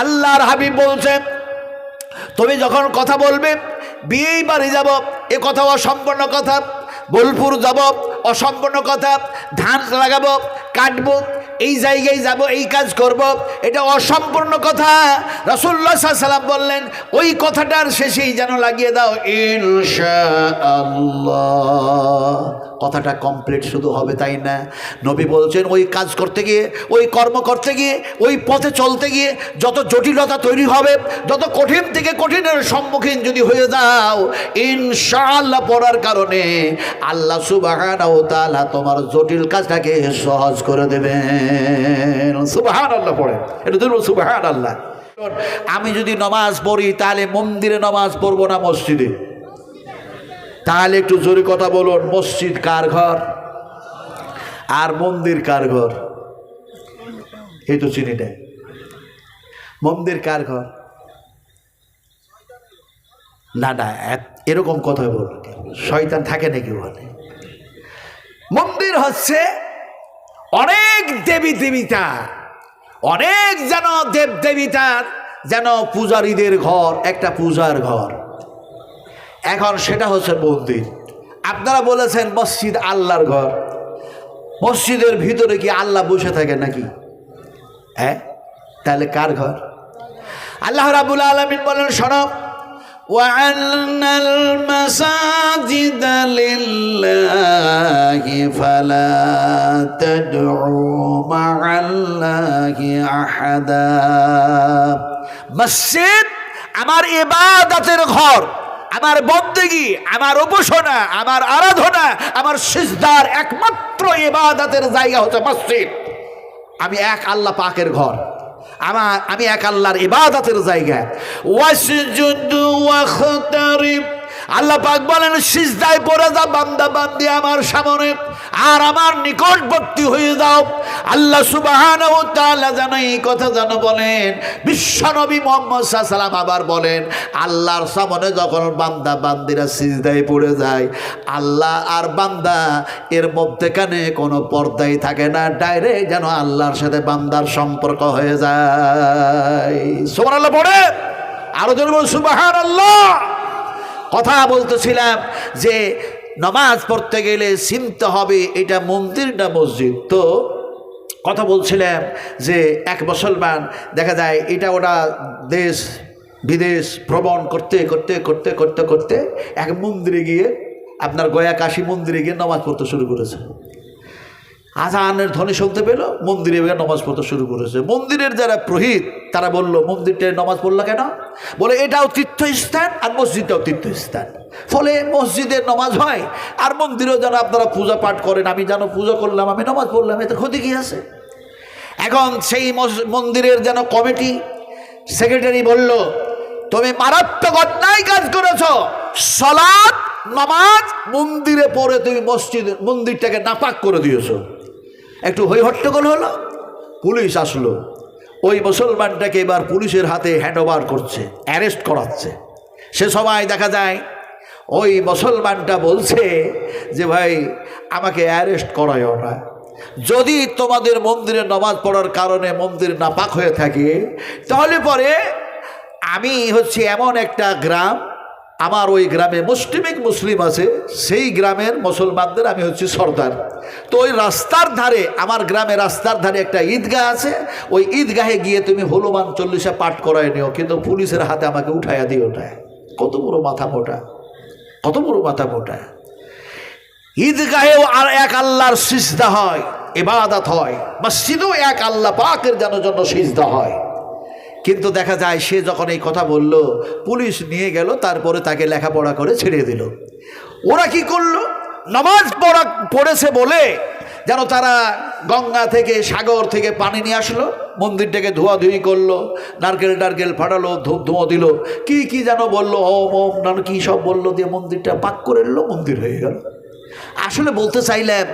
আল্লাহর হাবিব বলছে, তুমি যখন কথা বলবে, বিয়েই বাড়ি যাব, এ কথা অসম্পূর্ণ কথা। বোলপুর যাব, অসম্পূর্ণ কথা। ধান লাগাবো, কাটবো, এই জায়গায় যাব, এই কাজ করব। এটা অসম্পূর্ণ কথা। রসুল্লাহ সাল্লাম বললেন, ওই কথাটার শেষেই যেন লাগিয়ে দাও, ইনশাআল্লাহ। কথাটা কমপ্লিট শুধু হবে তাই না? নবী বলছেন, ওই কাজ করতে গিয়ে, ওই কর্ম করতে গিয়ে, ওই পথে চলতে গিয়ে যত জটিলতা তৈরি হবে, যত কঠিন থেকে কঠিনের সম্মুখীন যদি হয়ে যাও, ইনশাআল্লাহ পড়ার কারণে আল্লাহ সুবাহান ও তাআলা তোমার জটিল কাজটাকে সহজ করে দেবেন। সুবাহান আল্লাহ পড়ে এটা ধরুন সুবাহান আল্লাহ আমি যদি নমাজ পড়ি, তাহলে মন্দিরে নমাজ পড়ব না মসজিদে? তাহলে একটু জোরে কথা বলুন, মসজিদ কার ঘর? আর মন্দির কার ঘর? এই তো চিনি নেই মন্দির কার ঘর? না না এরকম কথা বল শয়তান থাকে নাকি ওখানে? মন্দির হচ্ছে অনেক দেবী দেবিতা অনেক যেন দেব দেবিতার যেন পূজারীদের ঘর, একটা পূজার ঘর। এখন সেটা হচ্ছে মন্দির আপনারা বলেছেন মসজিদ আল্লাহর ঘর মসজিদের ভিতরে কি আল্লাহ বসে থাকে নাকি হ্যাঁ তাহলে কার ঘর আল্লাহ রাবুল আলমিন বলেন সরব وأن المساجد لله فلا تدعوا مع الله أحدا মসজিদ আমার ইবাদতের ঘর আমার বন্দেগি, আমার উপাসনা, আমার আরাধনা, আমার সিজদার একমাত্র ইবাদতের জায়গা হচ্ছে মসজিদ। আমি এক আল্লাহ পাকের ঘর। আমার, আমি এক আল্লাহর ইবাদতের জায়গা। আল্লাহ পাক বলেন, সিজদায় পড়ে যা বান্দা বান্দি আমার সামনে। আর আমার নিকটবর্তী হয়ে যাও। আল্লাহ সুবহানাহু ওয়া তাআলা যেন এই কথা যেন বলেন। বিশ্বনবী মুহাম্মদ সাল্লাল্লাহু আবার বলেন, আল্লাহর সামনে যখন বান্দা বান্দিরা সিজদায় পড়ে যায়, আল্লাহ আর বান্দা এর মধ্যেখানে কোনো পর্দাই থাকে না, ডাইরেক্ট যেন আল্লাহর সাথে বান্দার সম্পর্ক হয়ে যায়। সুবহানাল্লাহ পড়ে। আরও জন সুবহানাল্লাহ। কথা বলতেছিলাম যে নামাজ পড়তে গেলে চিনতে হবে এটা মন্দির না মসজিদ। তো কথা বলছিলাম যে এক মুসলমান, দেখা যায় এটা ওটা দেশ, বিদেশ ভ্রমণ করতে করতে করতে করতে করতে এক মন্দিরে গিয়ে আপনার গয়া কাশি মন্দিরে গিয়ে নামাজ পড়তে শুরু করেছে। আজানের ধ্বনি শুনতে পেল? মন্দিরে নামাজ পড়তে শুরু করেছে। মন্দিরের যারা প্রহিত, তারা বলল মন্দিরটায় নামাজ পড়ল কেন? বলে, এটাও তীর্থস্থান আর মসজিদটাও তীর্থস্থান। ফলে মসজিদের নামাজ হয়। আর মন্দিরেও যেন আপনারা পূজা পাঠ করেন, আমি যেন পূজা করলাম, আমি নামাজ পড়লাম, এতে ক্ষতি কি আছে? এখন সেই মন্দিরের যেন কমিটি, সেক্রেটারি বলল, তুমি মারাত্মক অন্যায় কাজ করেছ। সলাৎ, নামাজ, মন্দিরে পড়ে তুমি মসজিদ, মন্দিরটাকে নাপাক করে দিয়েছ। একটু হই হট্টগোল হলো, পুলিশ আসলো। ওই মুসলমানটাকে এবার পুলিশের হাতে হ্যান্ড ওভার করছে অ্যারেস্ট করাচ্ছে। সে সময় দেখা যায়, ওই মুসলমানটা বলছে যে, ভাই, আমাকে অ্যারেস্ট করায়ও না। যদি তোমাদের মন্দিরে নামাজ পড়ার কারণে মন্দির নাপাক হয়ে থাকে, তাহলে পরে আমি হচ্ছে এমন একটা গ্রাম আমার ওই গ্রামে মুসলিমিক মুসলিম আছে, সেই গ্রামের মুসলমানদের আমি হচ্ছি সর্দার। তো ওই রাস্তার ধারে, আমার গ্রামে রাস্তার ধারে একটা ঈদগাহ আছে, ওই ঈদগাহে গিয়ে তুমি হনুমান চল্লিশে পাঠ করায় নিও, কিন্তু পুলিশের হাতে আমাকে উঠাইয়া দিও ওটায় কত বড় মাথা মোটা, কত বড় মাথা মোটা। ঈদগাহেও আর এক আল্লাহর সিজদা হয়, ইবাদত হয়। বা মসজিদেও এক আল্লাহ পাকের যেন জন্য সিজদা হয়। কিন্তু দেখা যায় সে যখন এই কথা বলল, পুলিশ নিয়ে গেল, তারপরে তাকে লেখাপড়া করে ছেড়ে দিল। ওরা কি করল? নামাজ পড়া পড়েছে বলে যেন তারা গঙ্গা থেকে সাগর থেকে পানি নিয়ে আসলো, মন্দিরটাকে ধোয়াধুয়ি করল, নারকেল টারকেল ফাটালো, ধূপ ধুঁয়ো দিল। কি কি যেন বলল, ওম ওম, নান কি সব বলল দিয়ে মন্দিরটা পাক করে এলো মন্দির হয়ে গেল। আসলে বলতে চাইলাম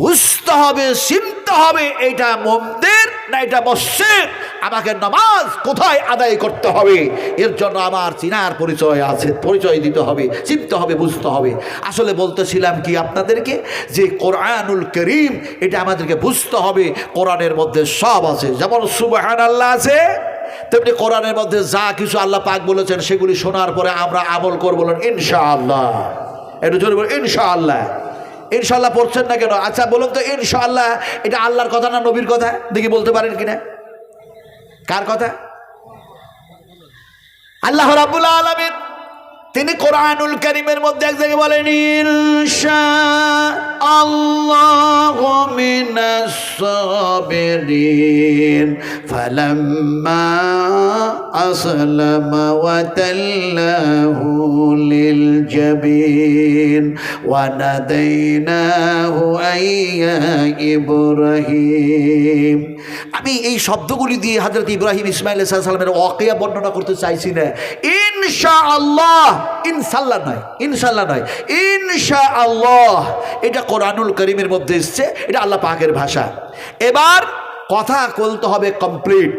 বুঝতে হবে, চিনতে হবে এটা মন্দির না এটা মসজিদ। আমাকে নামাজ কোথায় আদায় করতে হবে? এর জন্য আমার চিনার পরিচয় আছে, পরিচয় দিতে হবে, চিনতে হবে, বুঝতে হবে। আসলে বলতেছিলাম কি আপনাদেরকে? যে কোরআনুল করিম, এটা আমাদেরকে বুঝতে হবে, কোরআনের মধ্যে সব আছে। যেমন সুবাহান আল্লাহ আছে, তেমনি কোরআনের মধ্যে যা কিছু আল্লাহ পাক বলেছেন, সেগুলি শোনার পরে আমরা আমল করব ইনশাআল্লাহ। একটু জোরে বলুন, ইনশাআল্লাহ। ইনশাআল্লাহ পড়ছেন না কেন? আচ্ছা বলুন তো, ইনশাআল্লাহ, এটা আল্লাহর কথা না নবীর কথা? দেখি বলতে পারেন কিনা? কার কথা? আল্লাহ রাব্বুল আলামিন, তিনি কোরআনুল করিমের মধ্যে এক জায়গায় বলেন ফালাম্মা আইয়া ইব্রাহিম। আমি এই শব্দগুলি দিয়ে হযরত ইব্রাহিম ইসমাইল সাল্লামের ওয়াকিয়া বর্ণনা করতে চাইছি না। ইনশা আল্লাহ ইনশাল্লাহ নয় ইনশাল্লাহ নয়। ইনশা আল্লাহ এটা কোরআনুল করিমের মধ্যে এসছে, এটা আল্লাহ পাকের ভাষা। এবার কথা বলতে হবে কমপ্লিট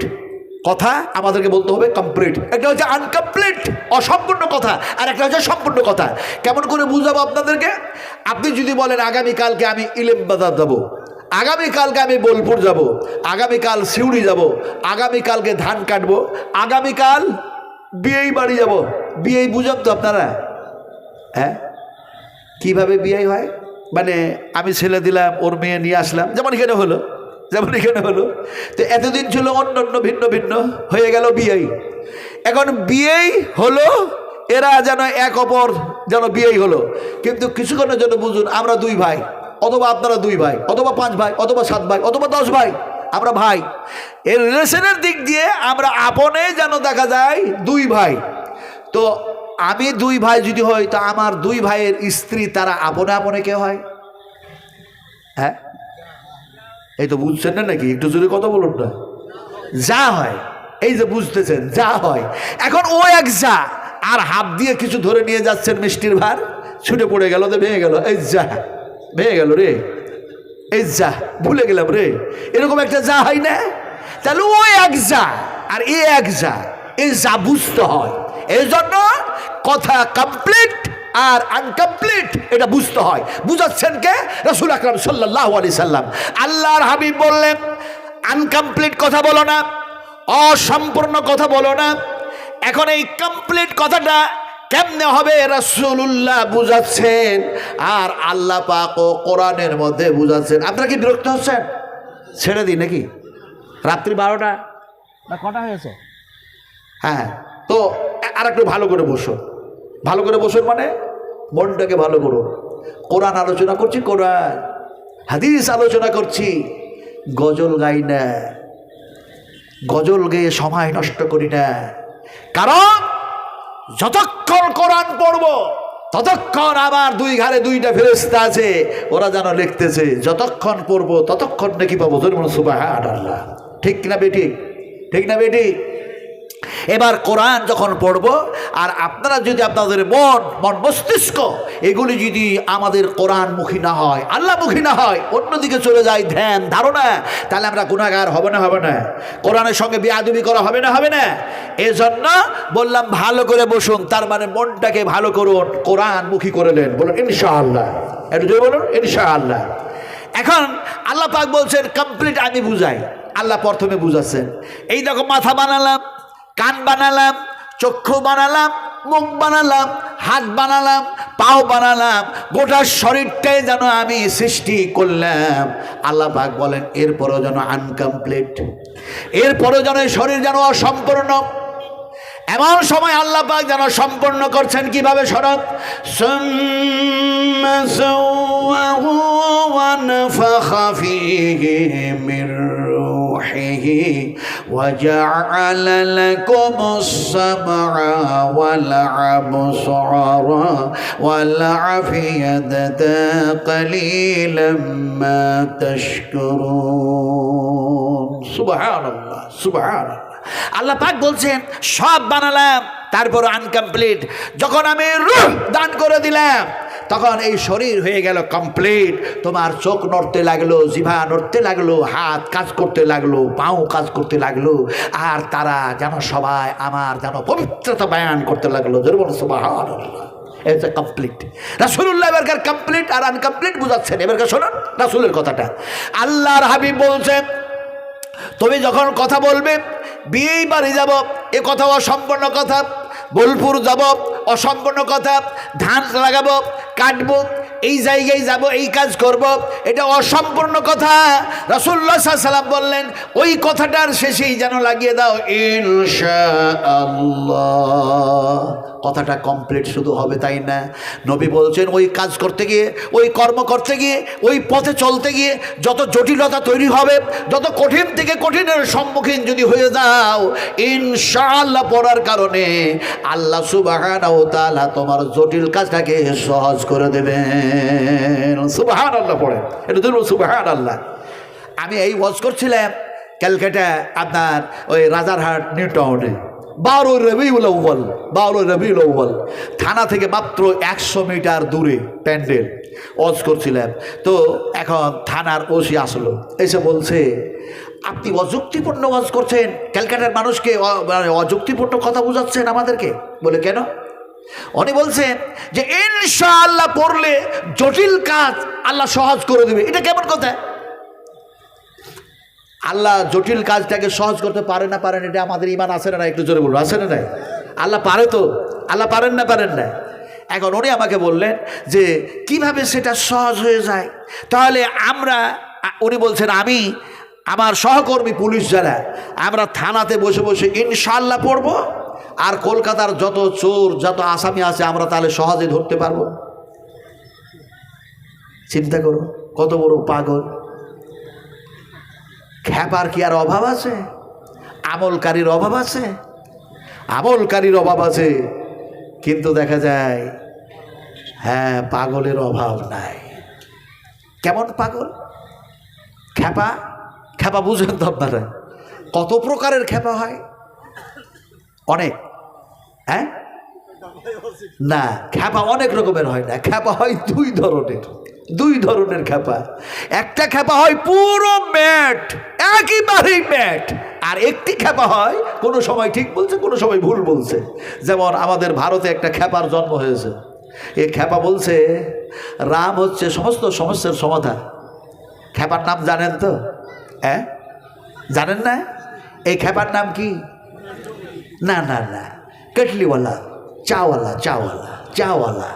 কথা আমাদেরকে বলতে হবে কমপ্লিট একটা হচ্ছে আনকমপ্লিট অসম্পূর্ণ কথা, আর একটা হচ্ছে সম্পূর্ণ কথা। কেমন করে বুঝাবো আপনাদেরকে? আপনি যদি বলেন, আগামীকালকে আমি ইলেম বাজার যাব আগামীকালকে আমি বোলপুর যাব, আগামীকাল সিউড়ি যাব, আগামীকালকে ধান কাটবো, আগামীকাল বিয়েই বাড়ি যাব। বিয়েই বুঝান তো আপনারা? হ্যাঁ? কীভাবে বিয়ে হয়? মানে আমি ছেলে দিলাম, ওর মেয়ে নিয়ে আসলাম, যেমন এখানে হলো, যেমন এখানে হলো। তো এতদিন ছিল অন্য অন্য ভিন্ন ভিন্ন, হয়ে গেল বিয়েই। এখন বিয়েই হলো, এরা যেন এক অপর যেন বিয়েই হলো। কিন্তু কিছুক্ষণের জন্য বুঝুন, আমরা দুই ভাই। অথবা আপনারা দুই ভাই, অথবা পাঁচ ভাই, অথবা সাত ভাই, অথবা দশ ভাই, আমরা ভাই। এর রিলেশনের দিক দিয়ে আমরা আপনে যেন দেখা যায় দুই ভাই। তো আমি দুই ভাই যদি হই, তো আমার দুই ভাইয়ের স্ত্রী, তারা আপনে আপনে কে হয়? হ্যাঁ? এই তো বুঝছেন না নাকি? একটু জোরে কথা বলুন না। যা হয়, এই যে বুঝতেছেন, যা হয়। এখন ও এক যা, আর হাত দিয়ে কিছু ধরে নিয়ে যাচ্ছেন মিষ্টির ভার, ছুটে পড়ে গেল, তো ভেঙে গেল। এই যা। ভেঙে গেল রে। এই যা, ভুলে গেলাম রে। এরকম একটা যা হয় না? তাহলে ও এক যা আর এ এক যা। এই যা বুঝতে হয়। এই জন্য কথা কমপ্লিট আর আনকমপ্লিট এটা বুঝতে হয়। বুঝাচ্ছেন কে? রসুল আকরাম সাল্লাহ আলি সাল্লাম। আল্লাহর হাবিব বললেন আনকমপ্লিট কথা বলো না, অসম্পূর্ণ কথা বলো না। এখন এই কমপ্লিট কথাটা কেমনে হবে রসুল্লাহ বুঝাচ্ছেন? আর আল্লাহ পাক ও কোরআনের মধ্যে বুঝাচ্ছেন। আপনারা কি বিরক্ত হচ্ছেন? ছেড়ে দিই নাকি? রাত্রি বারোটা? না কটা হয়েছে? হ্যাঁ তো আর একটু ভালো করে বসো ভালো করে বসুন মানে মনটাকে ভালো করুন। কোরআন আলোচনা করছি কোরআন। হাদিস আলোচনা করছি। গজল গাই না। গজল গেয়ে সময় নষ্ট করি না। কারণ যতক্ষণ কোরআন পড়ব, ততক্ষণ আমার দুই ঘাড়ে দুইটা ফেরেস্তা আছে, ওরা যেন লিখতেছে, যতক্ষণ পড়ব, ততক্ষণ নাকি পাবো ধরুন সুবাহ আল্লাহ ঠিক না বেটি? ঠিক না বেটি? এবার কোরআন যখন পড়ব, আর আপনারা যদি আপনাদের মন মন মস্তিষ্ক এগুলি যদি আমাদের কোরআনমুখী না হয়, আল্লাহমুখী না হয়, অন্যদিকে চলে যায় ধ্যান, ধারণা, তাহলে আমরা গুণাগার হবে না হবে না। কোরআনের সঙ্গে বিয়াদবি করা হবে না হবে না। এজন্য বললাম, ভালো করে বসুন, তার মানে মনটাকে ভালো করুন, কোরআনমুখী করে নেন। বলুন, ইনশাআল্লাহ। একটু জোরে বলুন, ইনশাআল্লাহ। এখন আল্লাহ পাক বলছেন, কমপ্লিট আমি বুঝাই। আল্লাহ প্রথমে বুঝাচ্ছেন। এই দেখো, মাথা বানালাম। কান বানালাম, চক্ষু বানালাম, মুখ বানালাম, হাত বানালাম, পাও বানালাম, গোটা শরীরটাই যেন আমি সৃষ্টি করলাম। আল্লাহ পাক বলেন, এরপরও যেন আনকমপ্লিট। এরপরও যেন শরীর যেন অসম্পূর্ণ। এমন সময় আল্লাহ পাক যেন সম্পূর্ণ করছেন কিভাবে শরৎ সুম্মা সাওয়াহু ওয়া নাফাখা ফীহি মির রূহিহি ওয়া জাআলা লাকুমুস সামআ ওয়াল আল্লাহ পাক বলছেন, সব বানালাম তারপর আনকমপ্লিট যখন আমি রূহ দান করে দিলাম, তখন এই শরীর হয়ে গেল কমপ্লিট তোমার চোখ নড়তে লাগল, জিভা নড়তে লাগল, হাত কাজ করতে লাগল, পাও কাজ করতে লাগল, আর তারা যেন সবাই আমার যেন পবিত্রতা বায়ান করতে লাগল। এটা কমপ্লিট রাসুল্লাহ এবারকার কমপ্লিট আর আনকমপ্লিট বুঝাচ্ছেন। এবারকার শোনান রাসুলের কথাটা। আল্লাহর হাবিব বলছেন, তুমি যখন কথা বলবে বিয়েই বাড়ি যাব, এ কথা অসম্পূর্ণ কথা। বোলপুর যাব, অসম্পূর্ণ কথা। ধান লাগাব, কাটবো, এই জায়গায় যাব, এই কাজ করব, এটা অসম্পূর্ণ কথা। রসুল্লাহ সাল্লাম বললেন, ওই কথাটার শেষেই যেন লাগিয়ে দাও ইনশা আল্লাহ কথাটা কমপ্লিট শুধু হবে তাই না? নবী বলছেন, ওই কাজ করতে গিয়ে, ওই কর্ম করতে গিয়ে, ওই পথে চলতে গিয়ে যত জটিলতা তৈরি হবে, যত কঠিন থেকে কঠিনের সম্মুখীন যদি হয়ে যাও, ইনশাআল্লাহ পড়ার কারণে আল্লাহ সুবাহান ও তাআলা তোমার জটিল কাজটাকে সহজ করে দেবেন। সুবাহান আল্লাহ পড়ে এটা ধরুন সুবাহান আল্লাহ আমি এই ওয়াজ করছিলাম ক্যালকাটা আপনার ওই রাজারহাট নিউ টাউনে। বারো রবিউল আউ্বাল বারো রবিউল আউ্বাল থানা থেকে মাত্র একশো মিটার দূরে প্যান্ডেল। ওয়াজ করছিলাম তো এখন থানার ওসি আসলো। এসে বলছে, আপনি অযুক্তিপূর্ণ ওয়াজ করছেন। ক্যালকাটার মানুষকে মানে অযুক্তিপূর্ণ কথা বোঝাচ্ছেন আমাদেরকে? বলে, কেন? উনি বলছেন যে, ইনশাআল্লাহ পড়লে জটিল কাজ আল্লাহ সহজ করে দেবে। এটা কেমন কথা? আল্লাহ জটিল কাজটাকে সহজ করতে পারে না পারেন এটা আমাদের ইমান আছে না একটু জোরে বলব আছে না নাই? আল্লাহ পারে তো? আল্লাহ পারেন না পারেন না? এখন উনি আমাকে বললেন যে, কীভাবে সেটা সহজ হয়ে যায়? তাহলে আমরা, উনি বলছেন, আমি আমার সহকর্মী পুলিশ যারা, আমরা থানাতে বসে বসে ইনশাল্লাহ পড়ব, আর কলকাতার যত চোর, যত আসামি আছে, আমরা তাহলে সহজে ধরতে পারব। চিন্তা করো, কত বড় পাগল। খ্যাপার কি আর অভাব আছে? আমলকারীর অভাব আছে? আমলকারীর অভাব আছে, কিন্তু দেখা যায় হ্যাঁ পাগলের অভাব নাই। কেমন পাগল? খ্যাপা খ্যাপা বুঝেন তো আপনারা। কত প্রকারের খ্যাপা হয়? অনেক। হ্যাঁ? না খ্যাপা অনেক রকমের হয় না। খ্যাপা হয় দুই ধরনের। দুই ধরনের খ্যাপা একটা খ্যাপা হয় পুরো ম্যাট, একেবারেই ম্যাট। আর একটি খ্যাপা হয়, কোনো সময় ঠিক বলছে, কোনো সময় ভুল বলছে। যেমন আমাদের ভারতে একটা খ্যাপার জন্ম হয়েছে। এই খ্যাপা বলছে, রাম হচ্ছে সমস্ত সমস্যার সমাধান। খ্যাপার নাম জানেন তো? হ্যাঁ? জানেন না? এই খ্যাপার নাম কি? না না না। কেটলিওয়ালা, চাওয়ালা চাওয়ালা চাওয়ালা।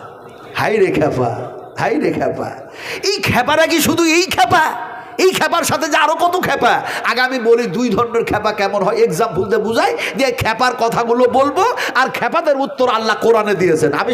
হাই রে খ্যাপা হাই রে খ্যাপা? এই খ্যাপারা কি শুধু এই খ্যাপা? এই খ্যাপার সাথে যে আরও কত খ্যাপা? আগে আমি বলি দুই ধরনের খ্যাপা কেমন হয় এক্সাম্পল দিয়ে বুঝাই যে খ্যাপার কথাগুলো বলব, আর খ্যাপাদের উত্তর আল্লাহ কোরআনে দিয়েছেন। আমি